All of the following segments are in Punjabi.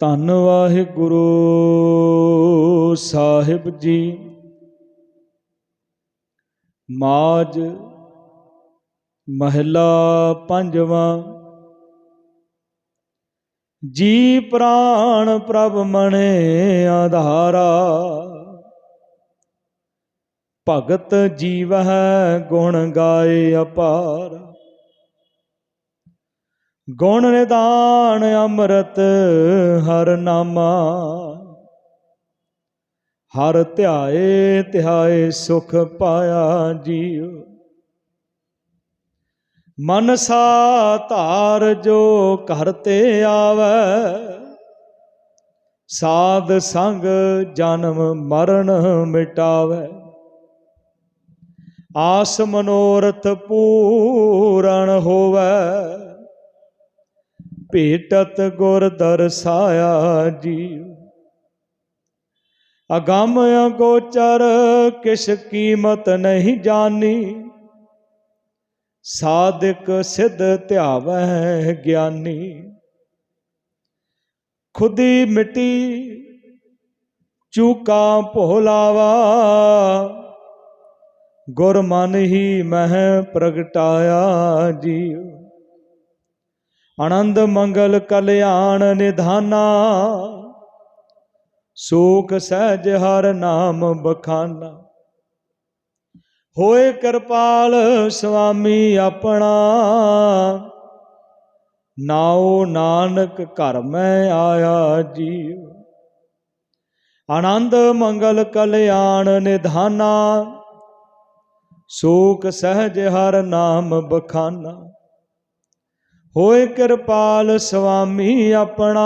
ਧੰਨ ਵਾਹਿਗੁਰੂ ਸਾਹਿਬ ਜੀ। ਮਾਜ ਮਹਿਲਾ ਪੰਜਵਾਂ। ਜੀ ਪ੍ਰਾਣ ਪ੍ਰਭ ਮਣੇ ਆਧਾਰਾ। ਭਗਤ ਜੀਵ ਹੈ ਗੁਣ ਗਾਏ ਅਪਾਰ। ਗੁਣ ਨਿਦਾਨ ਅੰਮ੍ਰਿਤ ਹਰ ਨਾਮਾ। ਹਰ ਧਿਆਏ ਧਿਆਏ ਸੁਖ ਪਾਇਆ ਜੀਉ। ਮਨਸਾ ਧਾਰ ਜੋ ਘਰ ਤੇ ਆਵੈ। ਸਾਧ ਸੰਗ ਜਨਮ ਮਰਨ ਮਿਟਾਵੈ। ਆਸ ਮਨੋਰਥ ਪੂਰਨ ਹੋਵੈ। ਭੇਟਤ ਗੁਰ ਦਰਸਾਇਆ ਜੀਉ। ਅਗੰਮ ਅਗੋਚਰ ਕਿਸ ਕੀਮਤ ਨਹੀਂ ਜਾਣੀ। ਸਾਧਕ ਸਿੱਧ ਧਿਆਵੈ ਗਿਆਨੀ। ਖੁਦੀ ਮਿਟੀ ਚੂਕਾ ਭੋਲਾਵਾ। ਗੁਰਮਨ ਹੀ ਮਹਿ ਪ੍ਰਗਟਾਇਆ ਜੀਉ। ਆਨੰਦ ਮੰਗਲ ਕਲਿਆਣ ਨਿਧਾਨਾ। ਸੂਖ ਸਹਿਜ ਹਰ ਨਾਮ ਬਖਾਨਾ। ਹੋਏ ਕਿਰਪਾਲ ਸੁਆਮੀ ਆਪਣਾ। ਨਾਉ ਨਾਨਕ ਘਰ ਮੈਂ ਆਇਆ ਜੀਉ ਆਨੰਦ ਮੰਗਲ ਕਲਿਆਣ ਨਿਧਾਨਾ। ਸੂਖ ਸਹਿਜ ਹਰ ਨਾਮ ਬਖਾਨਾ। ਹੋਏ ਕਿਰਪਾਲ ਸੁਆਮੀ ਆਪਣਾ।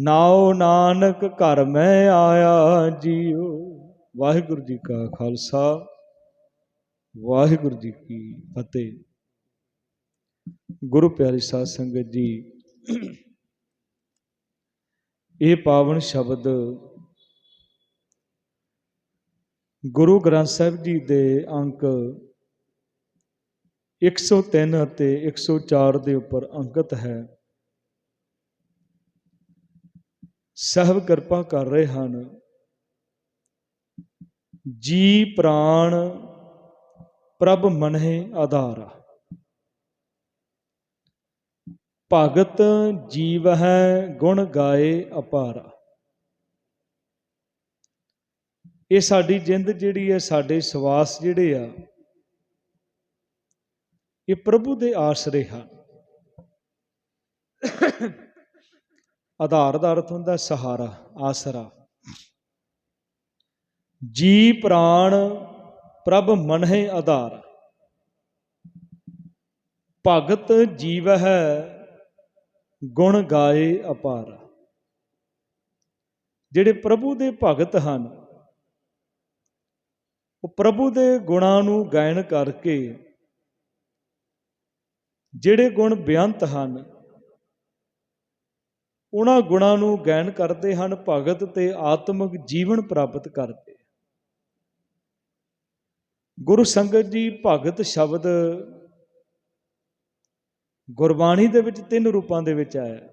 ਨਾਉ ਨਾਨਕ ਘਰ ਮੈਂ ਆਇਆ ਜੀਉ। ਵਾਹਿਗੁਰੂ ਜੀ ਕਾ ਖਾਲਸਾ, ਵਾਹਿਗੁਰੂ ਜੀ ਕੀ ਫਤਿਹ। ਗੁਰੂ ਪਿਆਰੀ ਸਾਧ ਸੰਗਤ ਜੀ, ਇਹ ਪਾਵਨ ਸ਼ਬਦ ਗੁਰੂ ਗ੍ਰੰਥ ਸਾਹਿਬ ਜੀ ਦੇ ਅੰਕ 103 ਅਤੇ 104 ਦੇ ਉੱਪਰ ਅੰਕਿਤ ਹੈ। ਸਹਿਬ ਕਿਰਪਾ ਕਰ ਰਹੇ ਹਨ। ਜੀ ਪ੍ਰਾਣ ਪ੍ਰਭ ਮਨਹਿ ਆਧਾਰਾ। ਭਗਤ ਜੀਵ ਹੈ ਗੁਣ ਗਾਏ ਅਪਾਰਾ। ਇਹ ਸਾਡੀ ਜਿੰਦ ਜਿਹੜੀ ਹੈ, ਸਾਡੇ ਸਵਾਸ ਜਿਹੜੇ ਆ ਇਹ ਪ੍ਰਭੂ ਦੇ ਆਸਰੇ ਹਨ। ਆਧਾਰ ਦਾ ਅਰਥ ਹੁੰਦਾ ਸਹਾਰਾ, ਆਸਰਾ। ਜੀ ਪ੍ਰਾਣ ਪ੍ਰਭ ਮਨਹਿ ਆਧਾਰ। ਭਗਤ ਜੀਵ ਹੈ ਗੁਣ ਗਾਏ ਅਪਾਰ। ਜਿਹੜੇ ਪ੍ਰਭੂ ਦੇ ਭਗਤ ਹਨ, ਉਹ ਪ੍ਰਭੂ ਦੇ ਗੁਣਾਂ ਨੂੰ ਗਾਇਨ ਕਰਕੇ ਜਿਹੜੇ ਗੁਣ ਬੇਅੰਤ ਹਨ, ਉਹਨਾਂ ਗੁਣਾਂ ਨੂੰ ਗਾਇਨ ਕਰਦੇ ਹਨ, ਭਗਤ ਤੇ ਆਤਮਿਕ ਜੀਵਨ ਪ੍ਰਾਪਤ ਕਰਦੇ। ਗੁਰੂ ਸੰਗਤ ਜੀ ਭਗਤ ਸ਼ਬਦ ਗੁਰਬਾਣੀ ਦੇ ਵਿੱਚ ਤਿੰਨ ਰੂਪਾਂ ਦੇ ਵਿੱਚ ਆਇਆ।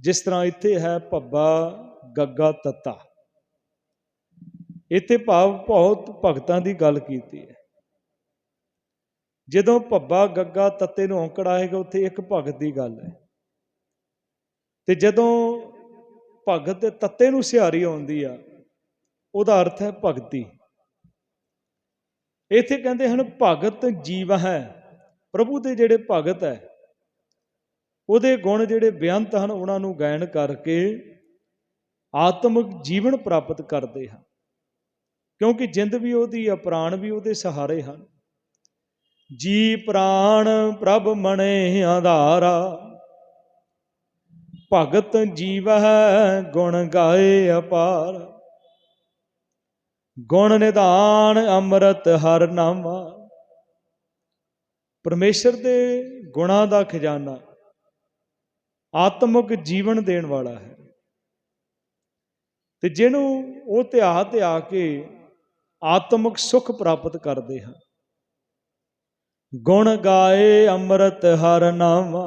ਜਿਸ ਤਰ੍ਹਾਂ ਇੱਥੇ ਹੈ ਭੱਬਾ, ਗੱਗਾ, ਤੱਤਾ। ਇੱਥੇ ਭਾਵ ਬਹੁਤ ਭਗਤਾਂ ਦੀ ਗੱਲ ਕੀਤੀ ਹੈ। ਜਦੋਂ ਭੱਬਾ ਗੱਗਾ ਤੱਤੇ ਨੂੰ ਔਂਕੜ ਆਏਗਾ, ਉੱਥੇ ਇੱਕ ਭਗਤ ਦੀ ਗੱਲ ਹੈ। ਤੇ ਜਦੋਂ ਭਗਤ ਦੇ ਤੱਤੇ ਨੂੰ ਸਿਹਾਰੀ ਆਉਂਦੀ ਆ, ਉਹਦਾ ਅਰਥ ਹੈ ਭਗਤੀ। ਇੱਥੇ ਕਹਿੰਦੇ ਹਨ, ਭਗਤ ਜੀਵ ਹੈ। ਪ੍ਰਭੂ ਦੇ ਜਿਹੜੇ ਭਗਤ ਹੈ, ਉਹਦੇ ਗੁਣ ਜਿਹੜੇ ਬੇਅੰਤ ਹਨ, ਉਹਨਾਂ ਨੂੰ ਗਾਇਨ ਕਰਕੇ ਆਤਮਿਕ ਜੀਵਨ ਪ੍ਰਾਪਤ ਕਰਦੇ ਹਨ। ਕਿਉਂਕਿ ਜਿੰਦ ਵੀ ਉਹਦੀ ਆ, ਪ੍ਰਾਣ ਵੀ ਉਹਦੇ ਸਹਾਰੇ ਹਨ। ਜੀ ਪ੍ਰਾਣ ਪ੍ਰਭ ਮਣੇ ਆਧਾਰਾ। ਭਗਤ ਜੀਵ ਹੈ ਗੁਣ ਗਾਏ ਅਪਾਰ। ਗੁਣ ਨਿਧਾਨ ਅੰਮ੍ਰਿਤ ਹਰ ਨਾਮਾ। ਪਰਮੇਸ਼ਰ ਦੇ ਗੁਣਾਂ ਦਾ ਖਜ਼ਾਨਾ ਆਤਮਿਕ ਜੀਵਨ ਦੇਣ ਵਾਲਾ ਹੈ। ਤੇ ਜਿਹਨੂੰ ਉਹ ਧਿਆ ਆ ਕੇ ਆਤਮਿਕ ਸੁਖ ਪ੍ਰਾਪਤ ਕਰਦੇ ਹਨ। ਗੁਣ ਗਾਏ ਅੰਮ੍ਰਿਤ ਹਰ ਨਾਮਾ,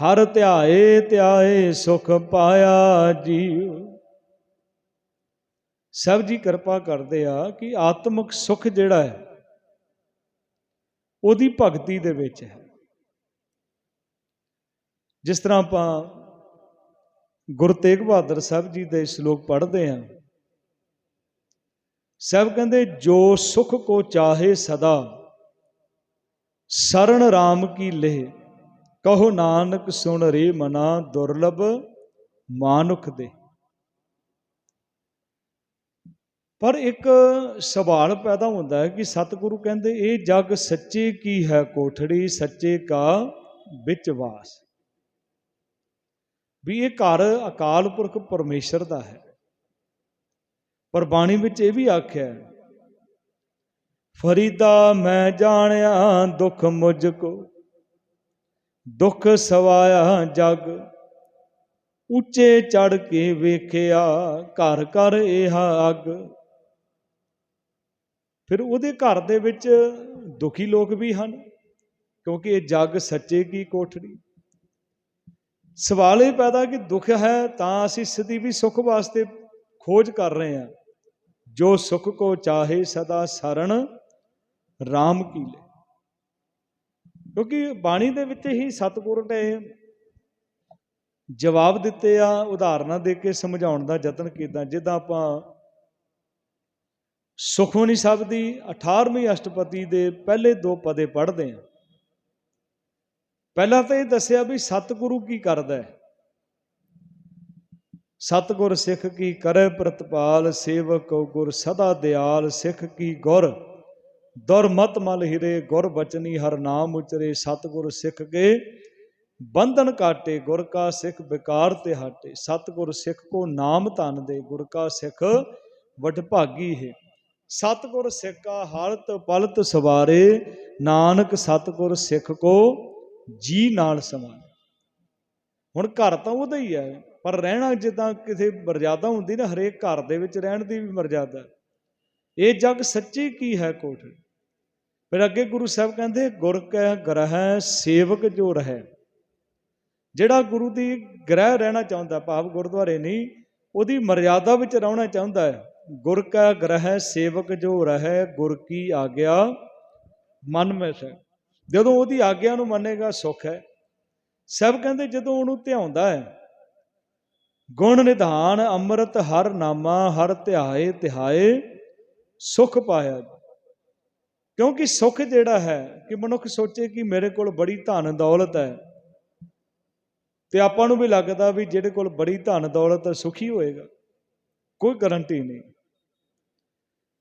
ਹਰ ਧਿਆਏ ਧਿਆਏ ਸੁਖ ਪਾਇਆ ਜੀਉ। ਸਭ ਜੀ ਕਿਰਪਾ ਕਰਦੇ ਆ ਕਿ ਆਤਮਿਕ ਸੁਖ ਜਿਹੜਾ ਹੈ, ਉਹਦੀ ਭਗਤੀ ਦੇ ਵਿੱਚ ਹੈ। ਜਿਸ ਤਰ੍ਹਾਂ ਆਪਾਂ ਗੁਰੂ ਤੇਗ ਬਹਾਦਰ ਸਾਹਿਬ ਜੀ ਦੇ ਸ਼ਲੋਕ ਪੜ੍ਹਦੇ ਹਾਂ ਸਭ ਕਹਿੰਦੇ, ਜੋ ਸੁਖ ਕੋ ਚਾਹੇ ਸਦਾ ਸਰਣ RAM ਕੀ ਲeh ਕਹੋ ਨਾਨਕ ਸੁਣ ਰੇ ਮਨਾ ਦੁਰਲਭ ਮਾਨੁਖ ਦੇ। ਪਰ ਇੱਕ ਸਵਾਲ ਪੈਦਾ ਹੁੰਦਾ ਹੈ ਕਿ ਸਤਿਗੁਰੂ ਕਹਿੰਦੇ, ਇਹ ਜਗ ਸੱਚੇ ਕੀ ਹੈ ਕੋਠੜੀ, ਸੱਚੇ ਕਾ ਵਿੱਚ ਵਾਸ? ਵੀ ਇਹ ਘਰ ਅਕਾਲ ਪੁਰਖ ਪਰਮੇਸ਼ਰ ਦਾ ਹੈ। ਪਰ ਬਾਣੀ ਵਿੱਚ ਇਹ ਵੀ ਆਖਿਆ ਫਰੀਦਾ ਮੈਂ ਜਾਣਿਆ ਦੁੱਖ ਮੁਝ ਕੋ, ਦੁੱਖ ਸਵਾਇਆ ਜਗ, ਉੱਚੇ ਚੜ ਕੇ ਵੇਖਿਆ ਘਰ ਘਰ ਇਹ ਅੱਗ। ਫਿਰ ਉਹਦੇ ਘਰ ਦੇ ਵਿੱਚ ਦੁਖੀ ਲੋਕ ਵੀ ਹਨ, ਕਿਉਂਕਿ ਇਹ ਜੱਗ ਸੱਚੇ ਕੀ ਕੋਠੜੀ। ਸਵਾਲ ਇਹ ਪੈਦਾ ਕਿ ਦੁੱਖ ਹੈ ਤਾਂ ਅਸੀਂ ਸਦੀ ਵੀ ਸੁੱਖ ਵਾਸਤੇ ਖੋਜ ਕਰ ਰਹੇ ਹਾਂ। ਜੋ ਸੁਖ ਕੋ ਚਾਹੇ ਸਦਾ ਸਰਣ RAM ਕੀ ਲੈ। ਕਿਉਂਕਿ ਬਾਣੀ ਦੇ ਵਿੱਚ ਹੀ ਸਤਿਗੁਰ ਨੇ ਜਵਾਬ ਦਿੱਤੇ ਆ, ਉਦਾਹਰਨਾਂ ਦੇ ਕੇ, ਸਮਝਾਉਣ ਦਾ ਯਤਨ ਕੀਤਾ, ਜਿੱਦਾਂ ਆਪਾਂ ਸੁਖਮਨੀ ਸਾਹਿਬ ਦੀ 18ਵੀਂ ਅਸ਼ਟਪਦੀ ਦੇ ਪਹਿਲੇ ਦੋ ਪਦੇ ਪੜ੍ਹਦੇ ਹਾਂ ਪਹਿਲਾਂ ਤਾਂ ਇਹ ਦੱਸਿਆ ਵੀ ਸਤਿਗੁਰੂ ਕੀ ਕਰਦਾ ਹੈ। ਸਤਿਗੁਰ ਸਿੱਖ ਕੀ ਕਰੈ ਪ੍ਰਤਪਾਲ, ਸੇਵਕ ਗੁਰ ਸਦਾ ਦਿਆਲ, ਸਿੱਖ ਕੀ ਗੁਰ ਦੁਰਮਤ ਮਲ ਹਿਰੇ, ਗੁਰ ਬਚਨੀ ਹਰ ਨਾਮ ਉਚਰੇ, ਸਤਿਗੁਰ ਸਿੱਖ ਕੇ ਬੰਧਨ ਕਾਟੇ, ਗੁਰ ਕਾ ਸਿੱਖ ਵਿਕਾਰ ਤੇ ਹਟੇ, ਸਤਿਗੁਰ ਸਿੱਖ ਕੋ ਨਾਮ ਧਨ ਦੇ, ਗੁਰ ਕਾ ਸਿੱਖ ਵਡ ਭਾਗੀ ਹੈ। ਸਤਿਗੁਰ ਸਿੱਖ ਕਾ ਹਾਲਤ ਪਲਤ ਸਵਾਰੇ, ਨਾਨਕ ਸਤਿਗੁਰ ਸਿੱਖ ਕੋ ਜੀ ਨਾਲ ਸਮਾਨ ਹੁਣ ਘਰ ਤਾਂ ਉਹਦਾ ਹੀ ਹੈ। ਪਰ ਰਹਿਣਾ ਜਿੱਦਾਂ ਕਿਸੇ ਮਰਜ਼ਾਦਾ ਹੁੰਦੀ ਨਾ, ਹਰੇਕ ਘਰ ਦੇ ਵਿੱਚ ਰਹਿਣ ਦੀ ਵੀ ਮਰਜ਼ਾਦਾ। ਇਹ ਜਗ ਸੱਚੀ ਕੀ ਹੈ ਕੋਠ? ਫਿਰ ਅੱਗੇ ਗੁਰੂ ਸਾਹਿਬ ਕਹਿੰਦੇ, ਗੁਰ ਕੈ ਗ੍ਰਹਿ ਸੇਵਕ ਜੋ ਰਹੇ। ਜਿਹੜਾ ਗੁਰੂ ਦੀ ਗ੍ਰਹਿ ਰਹਿਣਾ ਚਾਹੁੰਦਾ, ਭਾਵ ਗੁਰਦੁਆਰੇ ਨਹੀਂ, ਉਹਦੀ ਮਰਜ਼ਾਦਾ ਵਿੱਚ ਰਹਿਣਾ ਚਾਹੁੰਦਾ ਹੈ। ਗੁਰ ਕਾ ਗ੍ਰਹਿ ਸੇਵਕ ਜੋ ਰਹੇ, ਗੁਰ ਕੀ ਆਗਿਆ ਮਨ ਵਿੱਚ ਜਦੋਂ ਉਹਦੀ ਆਗਿਆ ਨੂੰ ਮੰਨੇਗਾ, ਸੁਖ ਹੈ। ਸਭ ਕਹਿੰਦੇ ਜਦੋਂ ਉਹਨੂੰ ਧਿਆਉਂਦਾ ਹੈ ਗੁਣ ਨਿਧਾਨ ਅੰਮ੍ਰਿਤ ਹਰ ਨਾਮਾ, ਹਰ ਧਿਆਏ ਧਿਆਏ, ਸੁਖ ਪਾਇਆ ਕਿਉਂਕਿ ਸੁਖ ਜਿਹੜਾ ਹੈ ਕਿ ਮਨੁੱਖ ਸੋਚੇ ਕਿ ਮੇਰੇ ਕੋਲ ਬੜੀ ਧਨ ਦੌਲਤ ਹੈ ਤੇ ਆਪਾਂ ਨੂੰ ਵੀ ਲੱਗਦਾ ਵੀ ਜਿਹੜੇ ਕੋਲ ਬੜੀ ਧਨ ਦੌਲਤ ਹੈ, ਸੁਖੀ ਹੋਏਗਾ। ਕੋਈ ਗਰੰਟੀ ਨਹੀਂ।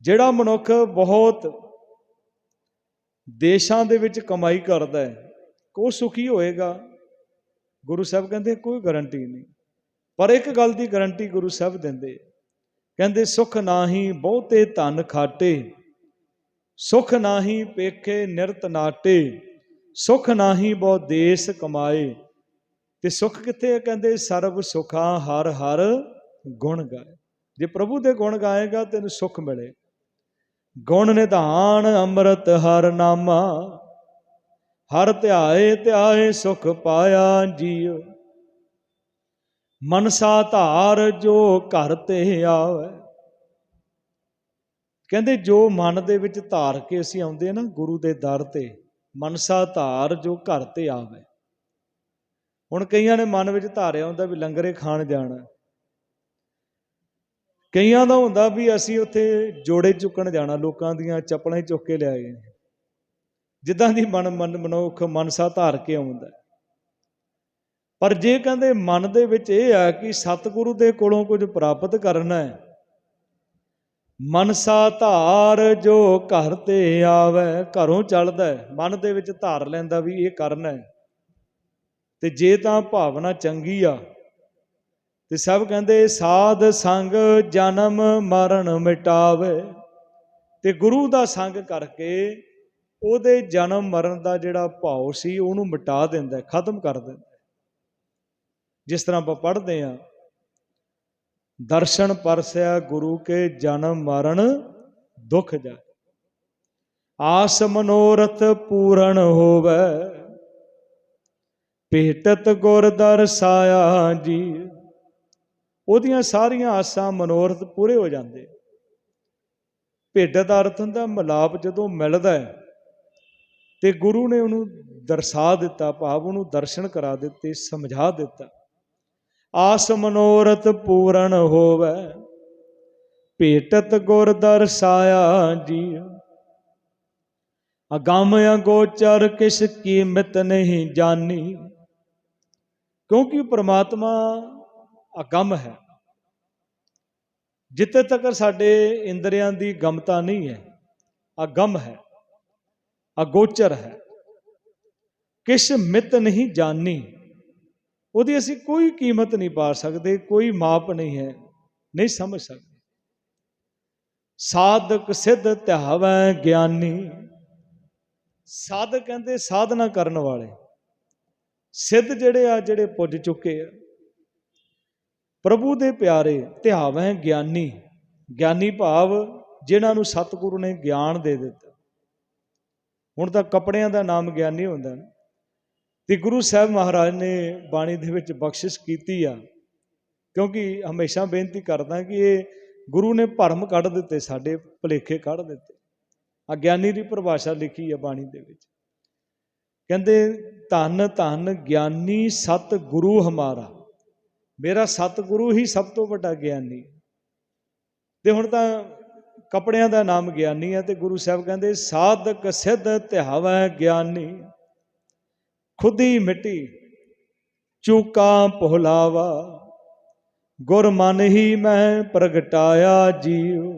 ਜਿਹੜਾ ਮਨੁੱਖ ਬਹੁਤ ਦੇਸ਼ਾਂ ਦੇ ਵਿੱਚ ਕਮਾਈ ਕਰਦਾ ਹੈ, ਉਹ ਸੁਖੀ ਹੋਏਗਾ। ਗੁਰੂ ਸਾਹਿਬ ਕਹਿੰਦੇ ਕੋਈ ਗਰੰਟੀ ਨਹੀਂ। ਪਰ ਇੱਕ ਗੱਲ ਦੀ ਗਾਰੰਟੀ ਗੁਰੂ ਸਾਹਿਬ ਦਿੰਦੇ, ਕਹਿੰਦੇ, ਸੁਖ ਨਾਹੀ ਬਹੁਤੇ ਧਨ ਖਾਟੇ, ਸੁਖ ਨਾਹੀ ਪੇਖੇ ਨਿਰਤ ਨਾਟੇ, ਸੁਖ ਨਾਹੀ ਬਹੁ ਦੇਸ ਕਮਾਏ। ਤੇ ਸੁਖ ਕਿੱਥੇ ਹੈ? ਕਹਿੰਦੇ, ਸਰਬ ਸੁਖਾ ਹਰ ਹਰ ਗੁਣ ਗਾਏ। ਜੇ ਪ੍ਰਭੂ ਦੇ ਗੁਣ ਗਾਏਗਾ, ਤੈਨੂੰ ਸੁਖ ਮਿਲੇ ਗੁਣ ਨਿਧਾਨ ਅੰਮ੍ਰਿਤ ਹਰ ਨਾਮਾ, ਹਰ ਧਿਆਏ ਧਿਆਏ ਸੁਖ ਪਾਇਆ ਜੀਉ ਮਨਸਾ ਧਾਰ ਜੋ ਘਰ ਤੇ ਆਵੇ। ਕਹਿੰਦੇ ਜੋ ਮਨ ਦੇ ਵਿੱਚ ਧਾਰ ਕੇ ਅਸੀਂ ਆਉਂਦੇ ਆ ਨਾ ਗੁਰੂ ਦੇ ਦਰ ਤੇ, ਮਨਸਾ ਧਾਰ ਜੋ ਘਰ ਤੇ ਆਵੇ। ਹੁਣ ਕਈਆਂ ਨੇ ਮਨ ਵਿੱਚ ਧਾਰਿਆ ਹੁੰਦਾ ਵੀ ਲੰਗਰੇ ਖਾਣ ਜਾਣਾ। ਕਈਆਂ ਦਾ ਹੁੰਦਾ ਵੀ ਅਸੀਂ ਉੱਥੇ ਜੋੜੇ ਚੁੱਕਣ ਜਾਣਾ, ਲੋਕਾਂ ਦੀਆਂ ਚੱਪਲਾਂ ਹੀ ਚੁੱਕ ਕੇ ਲਿਆਏ ਜਿੱਦਾਂ ਦੀ ਮਨ ਮਨ ਮਨੁੱਖ ਮਨਸਾ ਧਾਰ ਕੇ ਆਉਂਦਾ। ਪਰ ਜੇ ਕਹਿੰਦੇ ਮਨ ਦੇ ਵਿੱਚ ਇਹ ਆ ਕਿ ਸਤਿਗੁਰੂ ਦੇ ਕੋਲੋਂ ਕੁਝ ਪ੍ਰਾਪਤ ਕਰਨਾ ਹੈ, ਮਨਸਾ ਧਾਰ ਜੋ ਘਰ ਤੇ ਆਵੇ, ਘਰੋਂ ਚੱਲਦਾ ਹੈ, ਮਨ ਦੇ ਵਿੱਚ ਧਾਰ ਲੈਂਦਾ ਵੀ ਇਹ ਕਰਨਾ ਹੈ। ਤੇ ਜੇ ਤਾਂ ਭਾਵਨਾ ਚੰਗੀ ਆ, ਤੇ ਸਭ ਕਹਿੰਦੇ ਸਾਧ ਸੰਗ ਜਨਮ ਮਰਨ ਮਿਟਾਵੇ। ਤੇ ਗੁਰੂ ਦਾ ਸੰਗ ਕਰਕੇ ਉਹਦੇ ਜਨਮ ਮਰਨ ਦਾ ਜਿਹੜਾ ਭਾਉ ਸੀ ਉਹਨੂੰ ਮਿਟਾ ਦਿੰਦਾ ਖਤਮ ਕਰ ਦਿੰਦਾ ਜਿਸ ਤਰ੍ਹਾਂ ਆਪਾਂ ਪੜ੍ਹਦੇ ਆ ਦਰਸ਼ਨ ਪਰਸਿਆ ਗੁਰੂ ਕੇ ਜਨਮ ਮਰਨ ਦੁਖ ਜਾ ਆਸ ਮਨੋਰਥ ਪੂਰਨ ਹੋਵੇ, ਭੇਟਤ ਗੁਰ ਦਰਸਾਇਆ ਜੀ। ਉਹਦੀਆਂ ਸਾਰੀਆਂ ਆਸਾਂ ਮਨੋਰਥ ਪੂਰੇ ਹੋ ਜਾਂਦੇ ਭੇਟਤ ਦਾ ਅਰਥ ਹੁੰਦਾ, ਮਿਲਾਪ ਜਦੋਂ ਮਿਲਦਾ ਹੈ, ਤੇ ਗੁਰੂ ਨੇ ਉਹਨੂੰ ਦਰਸਾ ਦਿੱਤਾ, ਭਾਵ ਉਹਨੂੰ ਦਰਸ਼ਨ ਕਰਾ ਦਿੱਤੇ, ਸਮਝਾ ਦਿੱਤਾ। ਆਸ ਮਨੋਰਥ ਪੂਰਨ ਹੋਵੇ। ਭੇਟਤ ਗੁਰ ਦਰਸਾਇਆ ਜੀ ਅਗੰਮ ਅਗੋਚਰ ਕਿਸ ਕੀਮਤ ਨਹੀਂ ਜਾਣੀ ਕਿਉਂਕਿ ਪ੍ਰਮਾਤਮਾ ਅਗੰਮ ਹੈ। ਜਿੱਥੇ ਤੱਕ ਸਾਡੇ ਇੰਦਰੀਆਂ ਦੀ ਗਮਤਾ ਨਹੀਂ ਹੈ, ਅਗੰਮ ਹੈ, ਅਗੋਚਰ ਹੈ। ਕਿਸ ਮਿਤ ਨਹੀਂ ਜਾਣੀ ਉਹਦੀ ਅਸੀਂ ਕੋਈ ਕੀਮਤ ਨਹੀਂ ਪਾ ਸਕਦੇ, ਕੋਈ ਮਾਪ ਨਹੀਂ ਹੈ, ਨਹੀਂ ਸਮਝ ਸਕਦੇ। ਸਾਧਕ ਸਿੱਧ ਧਿਆਵੈ ਗਿਆਨੀ। ਸਾਧਕ ਕਹਿੰਦੇ ਸਾਧਨਾ ਕਰਨ ਵਾਲੇ। ਸਿੱਧ ਜਿਹੜੇ ਆ, ਜਿਹੜੇ ਪੁੱਜ ਚੁੱਕੇ ਆ। ਪ੍ਰਭੂ ਦੇ ਪਿਆਰੇ ਧਿਆਵੈ ਗਿਆਨੀ। ਗਿਆਨੀ ਭਾਵ ਜਿਨ੍ਹਾਂ ਨੂੰ ਸਤਿਗੁਰੂ ਨੇ ਗਿਆਨ ਦੇ ਦਿੱਤਾ। ਹੁਣ ਤਾਂ ਕੱਪੜਿਆਂ ਦਾ ਨਾਮ ਗਿਆਨੀ ਹੁੰਦਾ ਨਾ। ਤੇ ਗੁਰੂ ਸਾਹਿਬ ਮਹਾਰਾਜ ਨੇ ਬਾਣੀ ਦੇ ਵਿੱਚ ਬਖਸ਼ਿਸ਼ ਕੀਤੀ ਆ, ਕਿਉਂਕਿ ਹਮੇਸ਼ਾ ਬੇਨਤੀ ਕਰਦਾ ਕਿ ਇਹ ਗੁਰੂ ਨੇ ਭਰਮ ਕੱਢ ਦਿੱਤੇ, ਸਾਡੇ ਭੁਲੇਖੇ ਕੱਢ ਦਿੱਤੇ। ਅਗਿਆਨੀ ਦੀ ਪਰਿਭਾਸ਼ਾ ਲਿਖੀ ਆ ਬਾਣੀ ਦੇ ਵਿੱਚ। ਕਹਿੰਦੇ, ਧੰਨ ਧੰਨ ਗਿਆਨੀ ਸਤ ਗੁਰੂ ਹਮਾਰਾ। ਮੇਰਾ ਸਤ ਗੁਰੂ ਹੀ ਸਭ ਤੋਂ ਵੱਡਾ ਗਿਆਨੀ। ਤੇ ਹੁਣ ਤਾਂ ਕੱਪੜਿਆਂ ਦਾ ਨਾਮ ਗਿਆਨੀ ਹੈ ਤੇ ਗੁਰੂ ਸਾਹਿਬ ਕਹਿੰਦੇ, ਸਾਧਕ ਸਿੱਧ ਧਿਆਵੈ ਗਿਆਨੀ। ਖੁਦੀ ਮਿੱਟੀ ਚੂਕਾ ਭੁਲਾਵਾ ਗੁਰ ਮਨ ਹੀ ਮੈਂ ਪ੍ਰਗਟਾਇਆ ਜੀਉ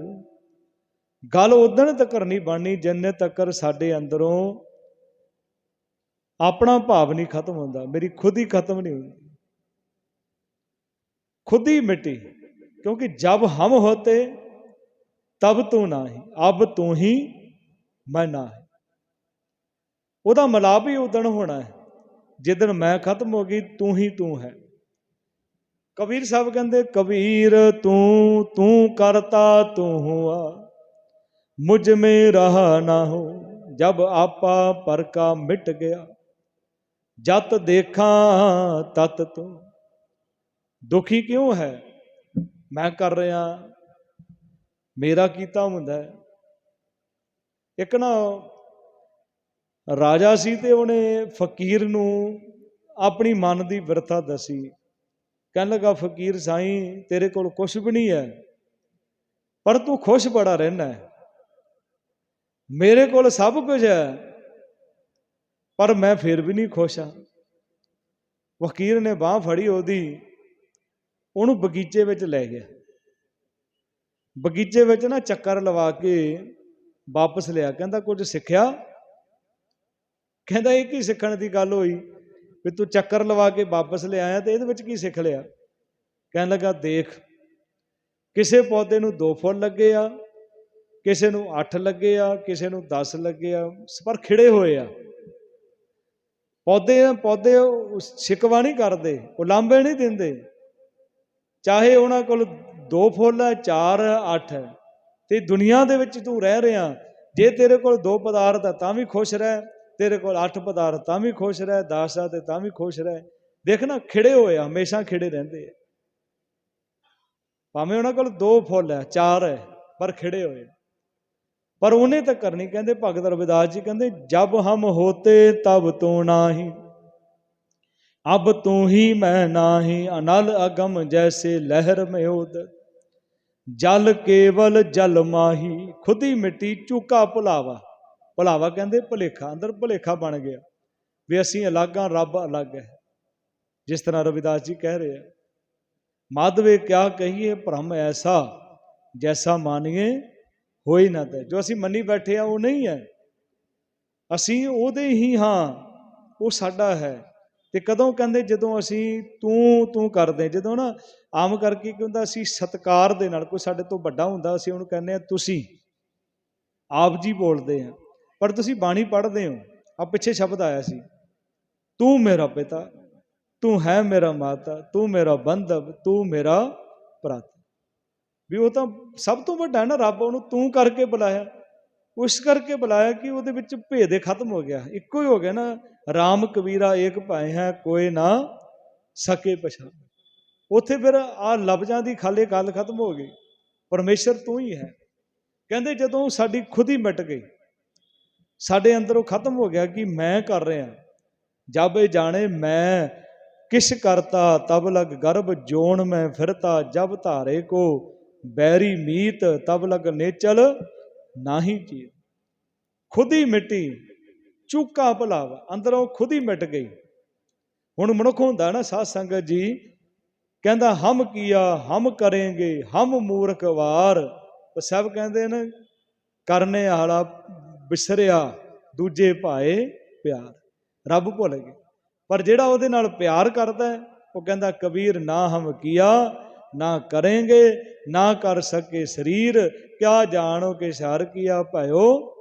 ਗੱਲ ਉਦਣ ਤੱਕ ਨਹੀਂ ਬਣਨੀ ਜਿੰਨੇ ਤੱਕ ਸਾਡੇ ਅੰਦਰੋਂ ਆਪਣਾ ਭਾਵ ਨਹੀਂ ਖਤਮ ਹੁੰਦਾ ਮੇਰੀ ਖੁਦ ਹੀ ਖਤਮ ਨਹੀਂ ਹੁੰਦੀ खुद ही मिटी क्योंकि जब हम होते तब तू ना ही अब तू ही मैं ना है ਉਹਦਾ ਮਲਾਪ ਹੀ ਉਦਣ ਹੋਣਾ ਹੈ ਜਿੱਦਣ ਮੈਂ ਖਤਮ ਹੋ ਗਈ, ਤੂੰ ਹੀ ਤੂੰ ਹੈ। ਕਬੀਰ ਸਾਹਿਬ ਕਹਿੰਦੇ, ਕਬੀਰ ਤੂੰ ਤੂੰ ਕਰਤਾ, ਤੂੰ ਹੁਆ। ਮੁਝ ਮੇ ਰਹਾ ਨਾ ਹੋ, ਜਬ ਆਪਾ ਪਰਕਾ ਮਿਟ ਗਿਆ। ਜਤ ਦੇਖਾਂ, ਤਤ ਤੂੰ। ਦੁਖੀ ਕਿਉਂ ਹੈ? ਮੈਂ ਕਰ ਰਿਹਾ। ਮੇਰਾ ਕੀਤਾ ਹੁੰਦਾ ਇੱਕ ਨਾ ਰਾਜਾ ਸੀ ਤੇ ਉਹਨੇ ਫਕੀਰ ਨੂੰ ਆਪਣੀ ਮਨ ਦੀ ਵਿਰਥਾ ਦਸੀ। ਕਹਿਣ ਲੱਗਾ, ਫਕੀਰ ਸਾਈਂ, ਤੇਰੇ ਕੋਲ ਕੁਝ ਵੀ ਨਹੀਂ ਹੈ, ਪਰ ਤੂੰ ਖੁਸ਼ ਬੜਾ ਰਹਿਣਾ ਹੈ। ਮੇਰੇ ਕੋਲ ਸਭ ਕੁਝ ਹੈ, ਪਰ ਮੈਂ ਫਿਰ ਵੀ ਨਹੀਂ ਖੁਸ਼ ਆ ਫਕੀਰ ਨੇ ਬਾਹ ਫੜੀ ਉਹਦੀ, ਉਹਨੂੰ ਬਗੀਚੇ ਵਿੱਚ ਲੈ ਗਿਆ। ਬਗੀਚੇ ਵਿੱਚ ਨਾ ਚੱਕਰ ਲਵਾ ਕੇ ਵਾਪਸ ਲਿਆ। ਕਹਿੰਦਾ, ਕੁਝ ਸਿੱਖਿਆ? ਕਹਿੰਦਾ, ਇਹ ਕੀ ਸਿੱਖਣ ਦੀ ਗੱਲ ਹੋਈ? ਵੀ ਤੂੰ ਚੱਕਰ ਲਵਾ ਕੇ ਵਾਪਸ ਲਿਆਇਆ ਤੇ ਇਹਦੇ ਵਿੱਚ ਕੀ ਸਿੱਖ ਲਿਆ? ਕਹਿਣ ਲੱਗਾ, ਦੇਖ, ਕਿਸੇ ਪੌਦੇ ਨੂੰ ਦੋ ਫੁੱਲ ਲੱਗੇ ਆ, ਕਿਸੇ ਨੂੰ 8 ਲੱਗੇ ਆ, ਕਿਸੇ ਨੂੰ 10 ਲੱਗੇ ਆ, ਪਰ ਖਿੜੇ ਹੋਏ ਆ। ਪੌਦੇ ਪੌਦੇ ਸ਼ਿਕਵਾ ਨਹੀਂ ਕਰਦੇ, ਉਹ ਲਾਂਬੇ ਨਹੀਂ ਦਿੰਦੇ। ਚਾਹੇ ਉਹਨਾਂ ਕੋਲ ਦੋ ਫੁੱਲ ਹੈ ਚਾਰ ਅੱਠ ਤੇ ਦੁਨੀਆ ਦੇ ਵਿੱਚ ਤੂੰ ਰਹਿ ਰਿਹਾ, ਜੇ ਤੇਰੇ ਕੋਲ ਦੋ ਪਦਾਰਥ ਹੈ ਤਾਂ ਵੀ ਖੁਸ਼ ਰਹਿ। ਤੇਰੇ ਕੋਲ ਅੱਠ ਪਦਾਰਥ ਤਾਂ ਵੀ ਖੁਸ਼ ਰਹਿ, ਦਸ ਆ ਤੇ ਤਾਂ ਵੀ ਖੁਸ਼ ਰਹਿ। ਦੇਖਣਾ ਖਿੜੇ ਹੋਏ ਆ, ਹਮੇਸ਼ਾ ਖਿੜੇ ਰਹਿੰਦੇ ਆ। ਭਾਵੇਂ ਉਹਨਾਂ ਕੋਲ ਦੋ ਫੁੱਲ ਹੈ ਚਾਰ ਹੈ ਪਰ ਖਿੜੇ ਹੋਏ ਪਰ ਉਹਨੇ ਤਾਂ ਕਰਨੀ, ਕਹਿੰਦੇ ਭਗਤ ਰਵਿਦਾਸ ਜੀ ਕਹਿੰਦੇ, ਜਬ ਹਮ ਹੋਤੇ, ਤਬ ਤੂੰ ਨਾਹੀ। ਅਬ ਤੂੰ ਹੀ ਮੈਂ ਨਾਹੀ, ਅਨਲ ਅਗਮ ਜੈਸੇ ਲਹਿਰ ਮੇ ਉਦ। ਜਲ ਕੇਵਲ ਜਲ ਮਾਹੀ, ਖੁਦੀ ਮਿੱਟੀ ਚੂਕਾ ਭੁਲਾਵਾ। ਭਲਾਵਾ ਕਹਿੰਦੇ ਭੁਲੇਖਾ, ਅੰਦਰ ਭੁਲੇਖਾ ਬਣ ਗਿਆ ਵੀ ਅਸੀਂ ਅਲੱਗ ਹਾਂ, ਰੱਬ ਅਲੱਗ ਹੈ। ਜਿਸ ਤਰ੍ਹਾਂ ਰਵਿਦਾਸ ਜੀ ਕਹਿ ਰਹੇ ਆ, ਮਾਧਵੇ ਕਿਆ ਕਹੀਏ, ਭ੍ਰਮ ਐਸਾ ਜੈਸਾ ਮਾਨੀਏ, ਹੋਈ ਨਾ ਤੇ। ਜੋ ਅਸੀਂ ਮੰਨੀ ਬੈਠੇ ਆ, ਉਹ ਨਹੀਂ ਹੈ। ਅਸੀਂ ਉਹਦੇ ਹੀ ਹਾਂ, ਉਹ ਸਾਡਾ ਹੈ। ਤੇ ਕਦੋਂ ਕਹਿੰਦੇ, ਜਦੋਂ ਅਸੀਂ ਤੂੰ ਤੂੰ ਕਰਦੇ, ਜਦੋਂ ਨਾ ਆਮ ਕਰਕੇ ਕੀ ਹੁੰਦਾ, ਅਸੀਂ ਸਤਕਾਰ ਦੇ ਨਾਲ, ਕੋਈ ਸਾਡੇ ਤੋਂ ਵੱਡਾ ਹੁੰਦਾ, ਅਸੀਂ ਉਹਨੂੰ ਕਹਿੰਦੇ ਆ, ਤੁਸੀਂ। ਆਪ ਜੀ ਬੋਲਦੇ ਆ। ਪਰ ਤੁਸੀਂ ਬਾਣੀ ਪੜ੍ਹਦੇ ਹੋ। ਆ ਪਿੱਛੇ ਸ਼ਬਦ ਆਇਆ ਸੀ, ਤੂੰ ਮੇਰਾ ਪਿਤਾ, ਤੂੰ ਹੈ ਮੇਰਾ ਮਾਤਾ, ਤੂੰ ਮੇਰਾ ਬੰਧਵ, ਤੂੰ ਮੇਰਾ ਭਰਾ ਵੀ ਉਹ ਤਾਂ ਸਭ ਤੋਂ ਵੱਡਾ ਹੈ ਨਾ ਰੱਬ, ਉਹਨੂੰ ਤੂੰ ਕਰਕੇ ਬੁਲਾਇਆ। ਉਸ ਕਰਕੇ ਬੁਲਾਇਆ ਕਿ ਉਹਦੇ ਵਿੱਚ ਭੇਦ ਖਤਮ ਹੋ ਗਿਆ। ਇੱਕੋ ਹੀ ਹੋ ਗਿਆ ਨਾ RAM ਕਬੀਰਾ ਏਕ ਭਾਏ ਹੈ, ਕੋਈ ਨਾ ਸਕੇ ਪਛਾਣ। ਉੱਥੇ ਫਿਰ ਆ ਲਫ਼ਜ਼ਾਂ ਦੀ ਖਾਲੀ ਗੱਲ ਖਤਮ ਹੋ ਗਈ। ਪਰਮੇਸ਼ਰ ਤੂੰ ਹੀ ਹੈ। ਕਹਿੰਦੇ ਜਦੋਂ ਸਾਡੀ ਖੁਦ ਹੀ ਮਿਟ ਗਈ ਸਾਡੇ ਅੰਦਰੋਂ ਖਤਮ ਹੋ ਗਿਆ ਕਿ ਮੈਂ ਕਰ ਰਿਹਾ। ਜਬ ਇਹ ਜਾਣੇ ਮੈਂ ਕਿਸ ਕਰਤਾ, ਤਬ ਲਗ ਗਰਭ ਜੋਣ ਮੈਂ ਫਿਰਤਾ, ਜਬ ਧਾਰੇ ਕੋ ਬੈਰੀ ਮੀਤ, ਤਬ ਲਗ ਨੇਚਲ ਨਾਹੀ ਚੀਰ ਖੁਦ ਹੀ ਮਿੱਟੀ, ਚੂਕਾ ਭਲਾਵਾ, ਅੰਦਰੋਂ ਖੁਦ ਹੀ ਮਿਟ ਗਈ। ਹੁਣ ਮਨੁੱਖ ਹੁੰਦਾ ਨਾ ਸਾਧ ਸੰਗਤ ਜੀ, ਕਹਿੰਦਾ, ਹਮ ਕੀਆ, ਹਮ ਕਰਾਂਗੇ, ਹਮ ਮੂਰਖ ਵਾਰ। ਸਭ ਕਹਿੰਦੇ ਨੇ, ਕਰਨੇ ਵਾਲਾ ਵਿਸਰਿਆ ਦੂਜੇ ਭਾਏ ਪਿਆਰ। ਰੱਬ ਭੁੱਲ ਗਏ। ਪਰ ਜਿਹੜਾ ਉਹਦੇ ਨਾਲ ਪਿਆਰ ਕਰਦਾ ਹੈ, ਉਹ ਕਹਿੰਦਾ, ਕਬੀਰ, ਨਾ ਹਮ ਕੀਆ, ਨਾ ਕਰਾਂਗੇ, ਨਾ ਕਰ ਸਕੇ ਸਰੀਰ। ਕਿਆ ਜਾਣੋ ਕਿ ਸ਼ਰ ਕੀਆ ਭਇਓ?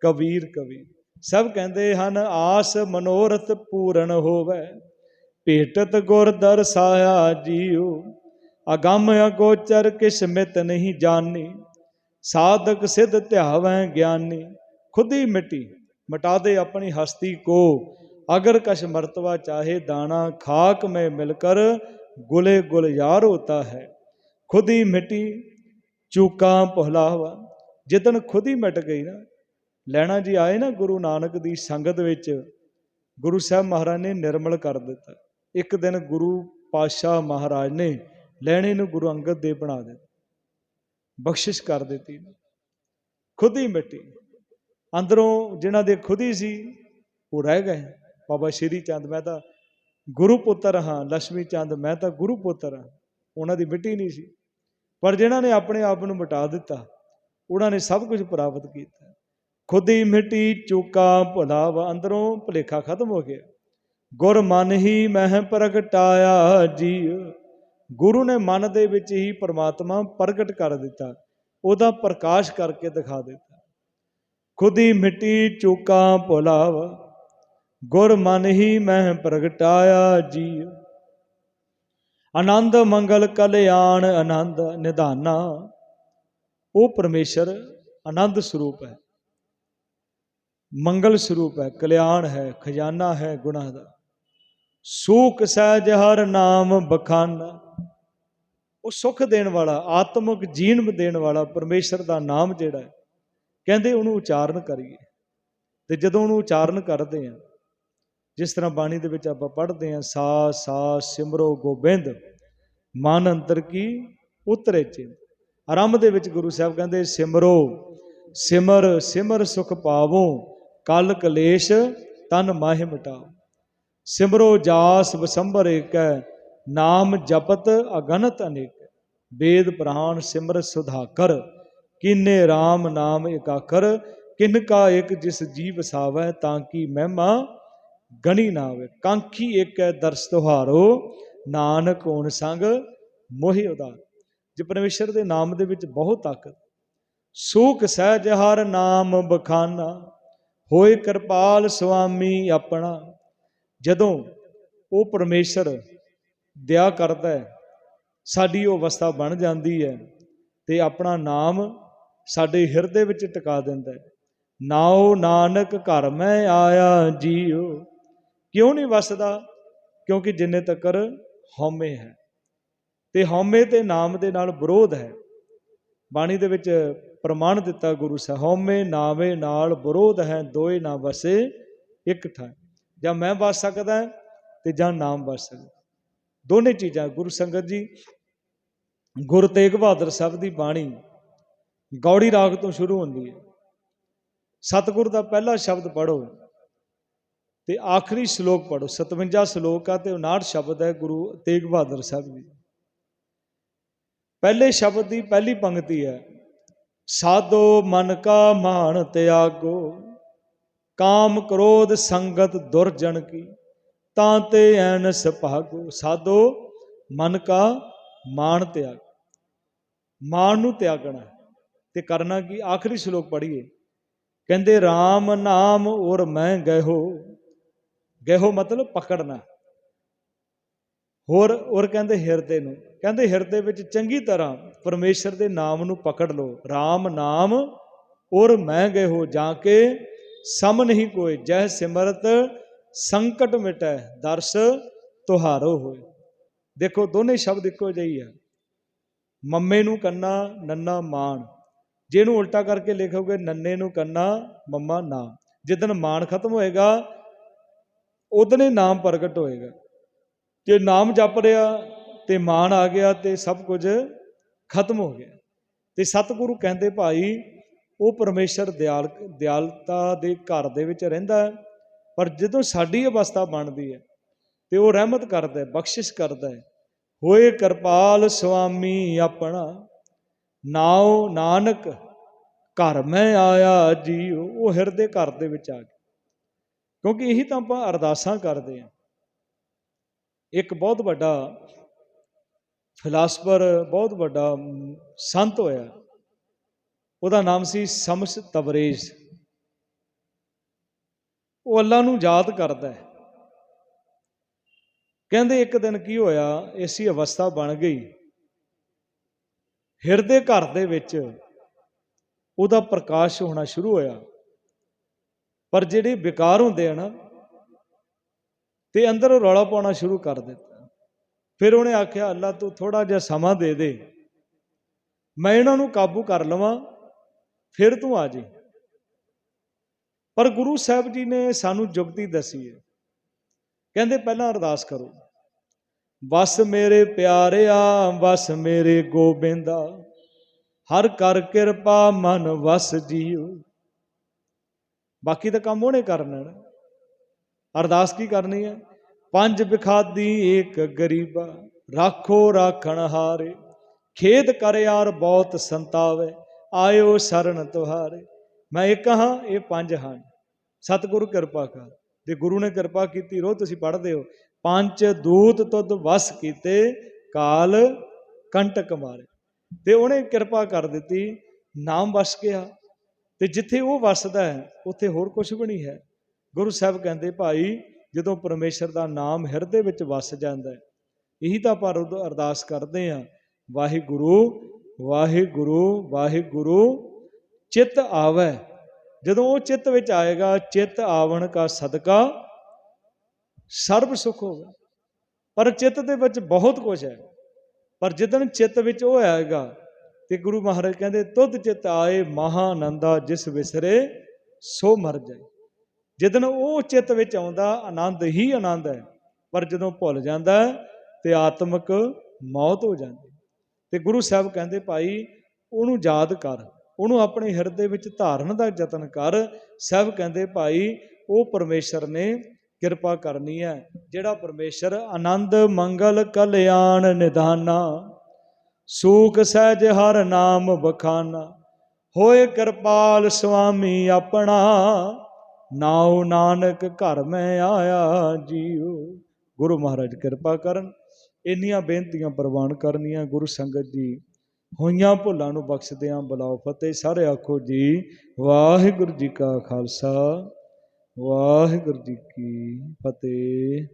ਕਬੀਰ ਕਬੀਰ। ਸਭ ਕਹਿੰਦੇ ਹਨ, ਆਸ ਮਨੋਰਥ ਪੂਰਨ ਹੋਵੇ। ਭੇਟਤ ਗੁਰ ਦਰਸਾਇਆ ਜੀਉ। ਅਗੰਮ ਅਗੋਚਰ ਕਿਸ ਮਿਤ ਨਹੀਂ ਜਾਣੀ ਸਾਧਕ ਸਿਧ ਧਿਆਵੈ ਗਿਆਨੀ। ਖੁਦ ਹੀ ਮਿਟੀ ਮਿਟਾ ਦੇ ਆਪਣੀ ਹਸਤੀ ਕੋ अगर कश मर्तवा चाहे दाना खाक में मिलकर गुले गुलजार होता है खुद ही मिट्टी ਚੂਕਾਂ ਪਹਿਲਾਵਾ ਜਿੱਦਣ ਖੁਦ ਹੀ ਮਿਟ ਗਈ ਨਾ ਲੈਣਾ ਜੀ ਆਏ ਨਾ ਗੁਰੂ ਨਾਨਕ ਦੀ ਸੰਗਤ ਵਿੱਚ ਗੁਰੂ ਸਾਹਿਬ ਮਹਾਰਾਜ ਨੇ ਨਿਰਮਲ ਕਰ ਦਿੱਤਾ ਇੱਕ ਦਿਨ ਗੁਰੂ ਪਾਤਸ਼ਾਹ ਮਹਾਰਾਜ ਨੇ ਲੈਣੇ ਨੂੰ ਗੁਰੂ ਅੰਗਦ ਦੇ ਬਣਾ ਦਿੱਤਾ ਬਖਸ਼ਿਸ਼ ਕਰ ਦਿੱਤੀ ਖੁਦ ਹੀ ਮਿੱਟੀ ਅੰਦਰੋਂ ਜਿਨ੍ਹਾਂ ਦੇ ਖੁਦ ਹੀ ਸੀ, ਉਹ ਰਹਿ ਗਏ। ਬਾਬਾ ਸ਼੍ਰੀ ਚੰਦ ਮੈਂ ਤਾਂ ਗੁਰੂ ਪੁੱਤਰ ਹਾਂ ਲక్ష్ਮੀ ਚੰਦ ਮੈਂ ਤਾਂ ਗੁਰੂ ਪੁੱਤਰ ਹਾਂ। ਉਹਨਾਂ ਦੀ ਮਿੱਟੀ ਨਹੀਂ ਸੀ। ਪਰ ਜਿਨ੍ਹਾਂ ਨੇ ਆਪਣੇ ਆਪ ਨੂੰ ਮਿਟਾ ਦਿੱਤਾ, ਉਹਨਾਂ ਨੇ ਸਭ ਕੁਝ ਪ੍ਰਾਪਤ ਕੀਤਾ। ਖੁਦ ਹੀ ਮਿੱਟੀ ਚੋਕਾ ਭੁਲਾਵਾ, ਅੰਦਰੋਂ ਭੁਲੇਖਾ ਖਤਮ ਹੋ ਗਿਆ। ਗੁਰ ਮਨ ਹੀ ਮਹਿ ਪ੍ਰਗਟਾਇਆ ਜੀ ਗੁਰੂ ਨੇ ਮਨ ਦੇ ਵਿੱਚ ਹੀ ਪਰਮਾਤਮਾ ਪ੍ਰਗਟ ਕਰ ਦਿੱਤਾ। ਉਹਦਾ ਪ੍ਰਕਾਸ਼ ਕਰਕੇ ਦਿਖਾ ਦਿੱਤਾ। ਖੁਦ ਹੀ ਮਿੱਟੀ ਚੂਕਾ ਭੁਲਾਵ, ਗੁਰ ਮਨ ਹੀ ਮੈਂ ਪ੍ਰਗਟਾਇਆ ਜੀ ਆਨੰਦ ਮੰਗਲ ਕਲਿਆਣ ਆਨੰਦ ਨਿਧਾਨਾ, ਉਹ ਪਰਮੇਸ਼ਰ ਆਨੰਦ ਸਰੂਪ ਹੈ, ਮੰਗਲ ਸਰੂਪ ਹੈ, ਕਲਿਆਣ ਹੈ, ਖਜ਼ਾਨਾ ਹੈ ਗੁਨਾਹ ਦਾ। ਸੂਖ ਸਹਿਜ ਹਰ ਨਾਮ ਬਖਾਨਾ, ਉਹ ਸੁਖ ਦੇਣ ਵਾਲਾ, ਆਤਮਿਕ ਜੀਵਨ ਦੇਣ ਵਾਲਾ ਪਰਮੇਸ਼ਰ ਦਾ ਨਾਮ ਜਿਹੜਾ ਹੈ ਕਹਿੰਦੇ ਉਹਨੂੰ ਉਚਾਰਨ ਕਰੀਏ। ਤੇ ਜਦੋਂ ਉਹਨੂੰ ਉਚਾਰਨ ਕਰਦੇ ਆ ਜਿਸ ਤਰ੍ਹਾਂ ਬਾਣੀ ਦੇ ਵਿੱਚ ਆਪਾਂ ਪੜ੍ਹਦੇ ਆ ਸਾ ਸਾ, ਸਿਮਰੋ, ਗੋਬਿੰਦ, ਮਨ ਅੰਤਰ ਕੀ? ਉਤਰੇ ਚਿੰਤ ਆਰੰਭ ਦੇ ਵਿੱਚ ਗੁਰੂ ਸਾਹਿਬ ਕਹਿੰਦੇ, ਸਿਮਰੋ, ਸਿਮਰ ਸਿਮਰ ਸੁਖ ਪਾਵੋ, ਕਲ ਕਲੇਸ਼ ਤਨ ਮਾਹਿ ਮਿਟਾਓ। ਸਿਮਰੋ ਜਾਸ ਵਸੰਬਰ ਏਕੈ, ਨਾਮ ਜਪਤ ਅਗਨਤ ਅਨੇਕ। ਵੇਦ ਪ੍ਰਾਣ ਸਿਮਰ ਸੁਧਾਕਰ। ਕਿਨੇ RAM ਨਾਮ ਇਕਾਖਰ? ਕਿਨ ਕਾ ਇੱਕ ਜਿਸ ਜੀਵ ਸਾਵੈ ਤਾਂ ਕੀ ਮਹਿਮਾ ਗਣੀ ਨਾ ਹੋਵੇ? ਕਾਂਖੀ ਇੱਕ ਹੈ ਦਰਸ ਤੁਹਾਰੋ, ਨਾਨਕ ਹੋਣ ਸੰਗ ਮੋਹਿ ਉਦਾਰ। ਜੇ ਪਰਮੇਸ਼ਰ ਦੇ ਨਾਮ ਦੇ ਵਿੱਚ ਬਹੁਤ ਤਾਕਤ, ਸੂਖ ਸਹਿਜ ਹਰ ਨਾਮ ਬਖਾਨਾ, ਹੋਏ ਕਿਰਪਾਲ ਸੁਆਮੀ ਆਪਣਾ। ਜਦੋਂ ਉਹ ਪਰਮੇਸ਼ਰ ਦਇਆ ਕਰਦਾ ਹੈ, ਸਾਡੀ ਉਹ ਅਵਸਥਾ ਬਣ ਜਾਂਦੀ ਹੈ ਤੇ ਆਪਣਾ ਨਾਮ ਸਾਡੇ ਹਿਰਦੇ ਵਿੱਚ ਟਿਕਾ ਦਿੰਦਾ ਹੈ। ਨਾਉ ਨਾਨਕ ਘਰ ਮੈਂ ਆਇਆ ਜੀਉ ਕਿਉਂ ਨਹੀਂ ਵਸਦਾ? ਕਿਉਂਕਿ ਜਿੰਨੇ ਤੱਕਰ ਹਉਮੈ ਹੈ। ਤੇ ਹਉਮੈ ਤੇ ਨਾਮ ਦੇ ਨਾਲ ਵਿਰੋਧ ਹੈ। ਬਾਣੀ ਦੇ ਵਿੱਚ ਪ੍ਰਮਾਣ ਦਿੱਤਾ ਗੁਰੂ ਸਾਹਿਬ, ਹਉਮੈ ਨਾਵੇ ਨਾਲ ਵਿਰੋਧ ਹੈ, ਦੋਏ ਨਾ ਵਸੇ ਇੱਕ ਥਾਂ। ਜਾਂ ਮੈਂ ਵਸ ਸਕਦਾ ਤੇ ਜਾਂ ਨਾਮ ਵਸ ਸਕਦਾ ਦੋਨੇ ਚੀਜ਼ਾਂ ਗੁਰੂ ਸੰਗਤ ਜੀ ਗੁਰੂ ਤੇਗ ਬਹਾਦਰ ਸਾਹਿਬ ਦੀ ਬਾਣੀ ਗੌੜੀ ਰਾਗ ਤੋਂ ਸ਼ੁਰੂ ਹੁੰਦੀ ਹੈ। ਸਤਿਗੁਰ ਦਾ ਪਹਿਲਾ ਸ਼ਬਦ ਪੜੋ ਤੇ ਆਖਰੀ ਸ਼ਲੋਕ ਪੜੋ 57 ਸ਼ਲੋਕ ਆ ਤੇ 59 ਸ਼ਬਦ ਹੈ ਗੁਰੂ ਤੇਗ ਬਹਾਦਰ ਸਾਹਿਬ ਜੀ। ਪਹਿਲੇ ਸ਼ਬਦ ਦੀ ਪਹਿਲੀ ਪੰਕਤੀ ਹੈ, ਸਾਧੋ ਮਨ ਕਾ ਮਾਨ ਤਿਆਗੋ, ਕਾਮ ਕ੍ਰੋਧ ਸੰਗਤ ਦੁਰਜਨ ਕੀ, ਤਾਂ ਤੇ ਐਨਸ ਭਾਗੋ ਸਾਧੋ ਮਨ ਕਾ ਮਾਨ ਤਿਆਗ ਮਾਨ ਨੂੰ ਤਿਆਗਣਾ ਤੇ ਕਰਨਾ ਕੀ ਆਖਰੀ ਸ਼ਲੋਕ ਪੜ੍ਹੀਏ। ਕਹਿੰਦੇ RAM ਨਾਮ ਔਰ ਮੈਂ ਗਇਓ ਗਇਓ ਮਤਲਬ ਪਕੜਨਾ। ਹੋਰ, ਔਰ ਕਹਿੰਦੇ ਹਿਰਦੇ ਨੂੰ। ਕਹਿੰਦੇ ਹਿਰਦੇ ਵਿੱਚ ਚੰਗੀ ਤਰ੍ਹਾਂ ਪਰਮੇਸ਼ਰ ਦੇ ਨਾਮ ਨੂੰ ਪਕੜ ਲਓ। RAM ਨਾਮ ਔਰ ਮੈਂ ਗਏ ਜਾ ਕੇ ਸਮ ਨਹੀਂ ਕੋਏ ਜਹ ਸਿਮਰਤ ਸੰਕਟ ਮਿਟੈ, ਦਰਸ ਤੁਹਾਰੋ ਹੋਏ। ਦੇਖੋ, ਦੋਨੇ ਸ਼ਬਦ ਇੱਕੋ ਜਿਹੀ ਆ। ਮੰਮੇ ਨੂੰ ਕੰਨਾ, ਨੰਨਾ, ਮਾਣ। ਜਿਹਨੂੰ ਉਲਟਾ ਕਰਕੇ ਲਿਖੋਗੇ, ਨੰਨੇ ਨੂੰ ਕੰਨਾ, ਮੰਮਾ ਨਾ। ਜਿੱਦਨ ਮਾਣ ਖਤਮ ਹੋਏਗਾ ਉਦਨੇ ਨਾਮ ਪ੍ਰਗਟ ਹੋਏਗਾ। ਜੇ ਨਾਮ ਜਪ ਰਿਹਾ, ਤੇ ਮਾਣ ਆ ਗਿਆ, ਤੇ ਸਭ ਕੁਝ ਖਤਮ ਹੋ ਗਿਆ। ਤੇ ਸਤਿਗੁਰੂ ਕਹਿੰਦੇ, ਭਾਈ, ਉਹ ਪਰਮੇਸ਼ਰ ਦਿਆਲ, ਦਿਆਲਤਾ ਦੇ ਘਰ ਦੇ ਵਿੱਚ ਰਹਿੰਦਾ ਹੈ, ਪਰ ਜਦੋਂ ਸਾਡੀ ਅਵਸਥਾ ਬਣਦੀ ਹੈ, ਤੇ ਉਹ ਰਹਿਮਤ ਕਰਦਾ ਹੈ, ਬਖਸ਼ਿਸ਼ ਕਰਦਾ ਹੈ, ਹੋਏ ਕਿਰਪਾਲ ਸੁਆਮੀ ਆਪਣਾ। ਨਾਉ ਨਾਨਕ ਘਰ ਮੈਂ ਆਇਆ ਜੀ ਉਹ ਹਿਰਦੇ ਘਰ ਦੇ ਵਿੱਚ ਆ ਗਿਆ ਕਿਉਂਕਿ ਇਹੀ ਤਾਂ ਆਪਾਂ ਅਰਦਾਸਾਂ ਕਰਦੇ ਹਾਂ। ਇੱਕ ਬਹੁਤ ਵੱਡਾ ਫਿਲਾਸਫਰ, ਬਹੁਤ ਵੱਡਾ ਸੰਤ ਹੋਇਆ। ਉਹਦਾ ਨਾਮ ਸੀ ਸਮਸ ਤਬਰੇਜ਼ ਉਹ ਅੱਲਾ ਨੂੰ ਯਾਦ ਕਰਦਾ ਹੈ। ਕਹਿੰਦੇ ਇੱਕ ਦਿਨ ਕੀ ਹੋਇਆ ਐਸੀ ਅਵਸਥਾ ਬਣ ਗਈ। ਹਿਰਦੇ ਘਰ ਦੇ ਵਿੱਚ ਉਹਦਾ ਪ੍ਰਕਾਸ਼ ਹੋਣਾ ਸ਼ੁਰੂ ਹੋਇਆ। ਪਰ ਜਿਹੜੇ ਵਿਕਾਰ ਹੁੰਦੇ ਆ ਨਾ, ਤੇ ਅੰਦਰ ਉਹ ਰੌਲਾ ਪਾਉਣਾ ਸ਼ੁਰੂ ਕਰ ਦਿੱਤਾ। ਫਿਰ ਉਹਨੇ ਆਖਿਆ, ਅੱਲਾ, ਤੂੰ ਥੋੜਾ ਜਿਹਾ ਸਮਾਂ ਦੇ ਦੇ। ਮੈਂ ਇਹਨਾਂ ਨੂੰ ਕਾਬੂ ਕਰ ਲਵਾਂ, ਫਿਰ ਤੂੰ ਆ ਜੀ ਪਰ ਗੁਰੂ ਸਾਹਿਬ ਜੀ ਨੇ ਸਾਨੂੰ ਜੁਗਤੀ ਦੱਸੀ ਹੈ। ਕਹਿੰਦੇ, ਪਹਿਲਾਂ ਅਰਦਾਸ ਕਰੋ। ਬਸ ਮੇਰੇ ਪਿਆਰਿਆ ਬਸ ਮੇਰੇ ਗੋਬਿੰਦਾ। ਹਰ ਕਰ ਕਿਰਪਾ ਮਨ ਵਸ ਜੀਉ। ਬਾਕੀ ਤਾਂ ਕੰਮ ਉਹਨੇ ਕਰਨਾ ਨਾ। ਅਰਦਾਸ ਕੀ ਕਰਨੀ ਹੈ? ਪੰਜ ਵਿਖਾਦੀ ਏਕ ਗਰੀਬਾ, ਰਾਖੋ ਰਾਖਣ ਹਾਰੇ। ਖੇਦ ਕਰ ਯਾਰ ਬਹੁਤ ਸੰਤਾਵੇ, ਆਇਓ ਸ਼ਰਨ ਤੁਹਾਰੇ। ਮੈਂ ਇੱਕ ਹਾਂ, ਇਹ ਪੰਜ ਹਨ। ਸਤਿਗੁਰੂ ਕਿਰਪਾ ਕਰ। ਜੇ ਗੁਰੂ ਨੇ ਕਿਰਪਾ ਕੀਤੀ ਰੋ ਤੁਸੀਂ ਪੜ੍ਹਦੇ ਹੋ। ਪੰਜ ਦੂਤ ਤੁਧ ਵਸ ਕੀਤੇ, ਕਾਲ ਕੰਟਕ ਮਾਰੇ। ਤੇ ਉਹਨੇ ਕਿਰਪਾ ਕਰ ਦਿੱਤੀ, ਨਾਮ ਵਸ ਗਿਆ। ਤੇ ਜਿੱਥੇ ਉਹ ਵਸਦਾ ਹੈ, ਉੱਥੇ ਹੋਰ ਕੁਝ ਵੀ ਨਹੀਂ ਹੈ। ਗੁਰੂ ਸਾਹਿਬ ਕਹਿੰਦੇ, ਭਾਈ, ਜਦੋਂ ਪਰਮੇਸ਼ਰ ਦਾ ਨਾਮ ਹਿਰਦੇ ਵਿੱਚ ਵਸ ਜਾਂਦਾ ਹੈ, ਇਹੀ ਤਾਂ ਆਪਾਂ ਉਦੋਂ ਅਰਦਾਸ ਕਰਦੇ ਆ ਵਾਹਿਗੁਰੂ ਵਾਹਿਗੁਰੂ ਵਾਹਿਗੁਰੂ, ਚਿੱਤ ਆਵੇ। ਜਦੋਂ ਉਹ ਚਿੱਤ ਵਿੱਚ ਆਏਗਾ, ਚਿੱਤ ਆਵਣ ਕਾ ਸਦਕਾ ਸਰਬ ਸੁਖ ਹੋਵੇ। ਪਰ ਚਿੱਤ ਦੇ ਵਿੱਚ ਬਹੁਤ ਕੁਝ ਹੈ। ਪਰ ਜਿੱਦਣ ਚਿੱਤ ਵਿੱਚ ਉਹ ਆਏਗਾ ਤੇ ਗੁਰੂ ਮਹਾਰਾਜ ਕਹਿੰਦੇ ਤੁਧ ਚਿਤ ਆਏ ਮਹਾਨੰਦਾ ਜਿਸ ਵਿਸਰੇ ਸੋ ਮਰ ਜਾਏ। ਜਿੱਦਣ ਉਹ ਚਿੱਤ ਵਿੱਚ ਆਉਂਦਾ ਆਨੰਦ ਹੀ ਆਨੰਦ ਹੈ। ਪਰ ਜਦੋਂ ਭੁੱਲ ਜਾਂਦਾ ਹੈ, ਤੇ ਆਤਮਿਕ ਮੌਤ ਹੋ ਜਾਂਦੀ ਤੇ ਗੁਰੂ ਸਾਹਿਬ ਕਹਿੰਦੇ ਭਾਈ ਉਹਨੂੰ ਯਾਦ ਕਰ। ਉਹਨੂੰ ਆਪਣੇ ਹਿਰਦੇ ਵਿੱਚ ਧਾਰਨ ਦਾ ਯਤਨ ਕਰ। ਸਾਹਿਬ ਕਹਿੰਦੇ ਭਾਈ ਉਹ ਪਰਮੇਸ਼ਰ ਨੇ ਕਿਰਪਾ ਕਰਨੀ ਹੈ, ਜਿਹੜਾ ਪਰਮੇਸ਼ਰ ਆਨੰਦ, ਮੰਗਲ, ਕਲਿਆਣ ਨਿਧਾਨਾ ਸੂਖ ਸਹਿਜ ਹਰ ਨਾਮ ਬਖਾਨਾ ਹੋਏ ਕਿਰਪਾਲ ਸੁਆਮੀ ਆਪਣਾ, ਨਾਉ ਨਾਨਕ ਘਰ ਮੈਂ ਆਇਆ ਜੀਉ। ਗੁਰੂ ਮਹਾਰਾਜ ਕਿਰਪਾ ਕਰਨ, ਇੰਨੀਆਂ ਬੇਨਤੀਆਂ ਪ੍ਰਵਾਨ ਕਰਨੀਆਂ ਗੁਰੂ ਸੰਗਤ ਜੀ। ਹੋਈਆਂ ਭੁੱਲਾਂ ਨੂੰ ਬਖਸ਼ਦਿਆਂ ਬਲਾਓ ਫਤਿਹ, ਸਾਰੇ ਆਖੋ ਜੀ, ਵਾਹਿਗੁਰੂ ਜੀ ਕਾ ਖਾਲਸਾ। ਵਾਹਿਗੁਰੂ ਜੀ ਕੀ ਫਤਿਹ।